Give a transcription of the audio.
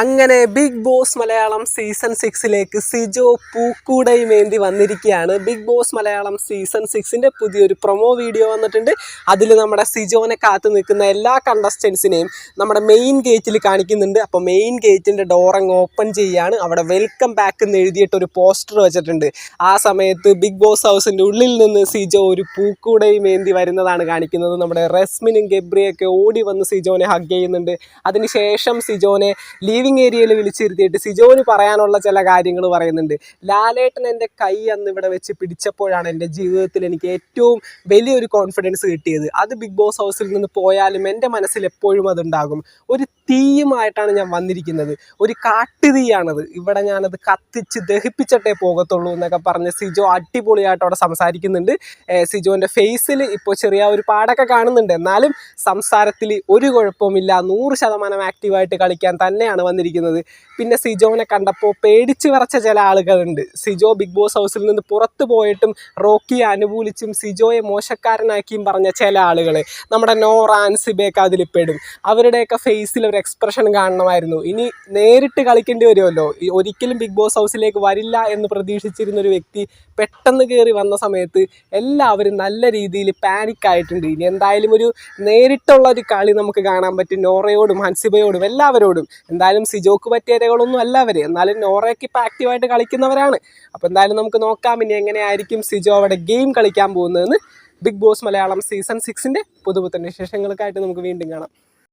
അങ്ങനെ Bigg Boss Malayalam season സിക്സിലേക്ക് സിജോ പൂക്കൂടയും വേണ്ടി വന്നിരിക്കുകയാണ്. ബിഗ് ബോസ് മലയാളം സീസൺ സിക്സിന്റെ പുതിയൊരു പ്രൊമോ വീഡിയോ വന്നിട്ടുണ്ട്. അതിൽ നമ്മുടെ സിജോനെ കാത്തു നിൽക്കുന്ന എല്ലാ കണ്ടസ്റ്റൻസിനെയും നമ്മുടെ മെയിൻ ഗേറ്റിൽ കാണിക്കുന്നുണ്ട്. അപ്പോൾ മെയിൻ ഗേറ്റിന്റെ അങ്ങ് ഓപ്പൺ ചെയ്യുകയാണ് അവിടെ വെൽക്കം ബാക്ക് എന്ന് എഴുതിയിട്ട് ഒരു പോസ്റ്റർ വെച്ചിട്ടുണ്ട്. ആ സമയത്ത് ബിഗ് ബോസ് ഹൗസിന്റെ ഉള്ളിൽ നിന്ന് സിജോ ഒരു പൂക്കൂടയും ഏന്തി വരുന്നതാണ് കാണിക്കുന്നത്. നമ്മുടെ റെസ്മിനും ഗബ്രിയൊക്കെ ഓടി വന്ന് സിജോനെ ഹഗ് ചെയ്യുന്നുണ്ട്. അതിനുശേഷം സിജോനെ ലീവിങ് ഏരിയയിൽ വിളിച്ചിരുത്തിയിട്ട് സിജോന് പറയാനുള്ള ചില കാര്യങ്ങൾ പറയുന്നുണ്ട്. ലാലേട്ടൻ എന്റെ കൈ അന്ന് ഇവിടെ വെച്ച് പിടിച്ചപ്പോഴാണ് എന്റെ ജീവിതത്തിൽ എനിക്ക് ഏറ്റവും വലിയൊരു കോൺഫിഡൻസ് കിട്ടിയത്. അത് ബിഗ് ബോസ് ഹൗസിൽ നിന്ന് പോയാലും എന്റെ മനസ്സിൽ എപ്പോഴും അതുണ്ടാകും. ഒരു തീയുമായിട്ടാണ് ഞാൻ വന്നിരിക്കുന്നത്. ഒരു കാട്ടുതീയാണത്. ഇവിടെ ഞാനത് കത്തിച്ച് ദഹിപ്പിച്ചിട്ടേ പോകത്തുള്ളൂ എന്നൊക്കെ പറഞ്ഞ് സിജോ അടിപൊളിയായിട്ട് അവിടെ സംസാരിക്കുന്നുണ്ട്. സിജോന്റെ ഫേസിൽ ഇപ്പോൾ ചെറിയ ഒരു പാടൊക്കെ കാണുന്നുണ്ട്. എന്നാലും സംസാരത്തിൽ ഒരു കുഴപ്പമില്ല നൂറ് ശതമാനം ആക്റ്റീവായിട്ട് കളിക്കാൻ തന്നെയാണ് വന്നിരിക്കുന്നത്. പിന്നെ സിജോനെ കണ്ടപ്പോൾ പേടിച്ച് വിറച്ച ചില ആളുകളുണ്ട്. സിജോ ബിഗ് ബോസ് ഹൗസിൽ നിന്ന് പുറത്തു പോയിട്ടും റോക്കിയെ അനുകൂലിച്ചും സിജോയെ മോശക്കാരനാക്കിയും പറഞ്ഞ ചില ആളുകൾ നമ്മുടെ നോറ ആൻസിബേക്ക് അതിൽ പെടും അവരുടെയൊക്കെ ഫേസിൽ ഒരു എക്സ്പ്രഷൻ കാണണമായിരുന്നു. ഇനി നേരിട്ട് കളിക്കേണ്ടി വരുമല്ലോ? ഒരിക്കലും ബിഗ് ബോസ് ഹൗസിലേക്ക് വരില്ല എന്ന് പ്രതീക്ഷിച്ചിരുന്ന ഒരു വ്യക്തി പെട്ടെന്ന് കയറി വന്ന സമയത്ത് എല്ലാവരും നല്ല രീതിയിൽ പാനിക് ആയിട്ടുണ്ട്. ഇനി എന്തായാലും ഒരു നേരിട്ടുള്ള ഒരു കളി നമുക്ക് കാണാൻ പറ്റും. നോറയോടും ഹൻസിബയോടും എല്ലാവരോടും. എന്തായാലും സിജോക്ക് പറ്റിയ ഇരകളൊന്നും അല്ല അവർ എന്നാലും നോറയൊക്കെ ഇപ്പോൾ ആക്റ്റീവായിട്ട് കളിക്കുന്നവരാണ്. അപ്പോൾ എന്തായാലും നമുക്ക് നോക്കാം ഇനി എങ്ങനെയായിരിക്കും സിജോ അവിടെ ഗെയിം കളിക്കാൻ പോകുന്നതെന്ന്. ബിഗ് ബോസ് മലയാളം സീസൺ സിക്സിന്റെ പുതുപുത്തൻ വിശേഷങ്ങൾക്കായിട്ട് നമുക്ക് വീണ്ടും കാണാം.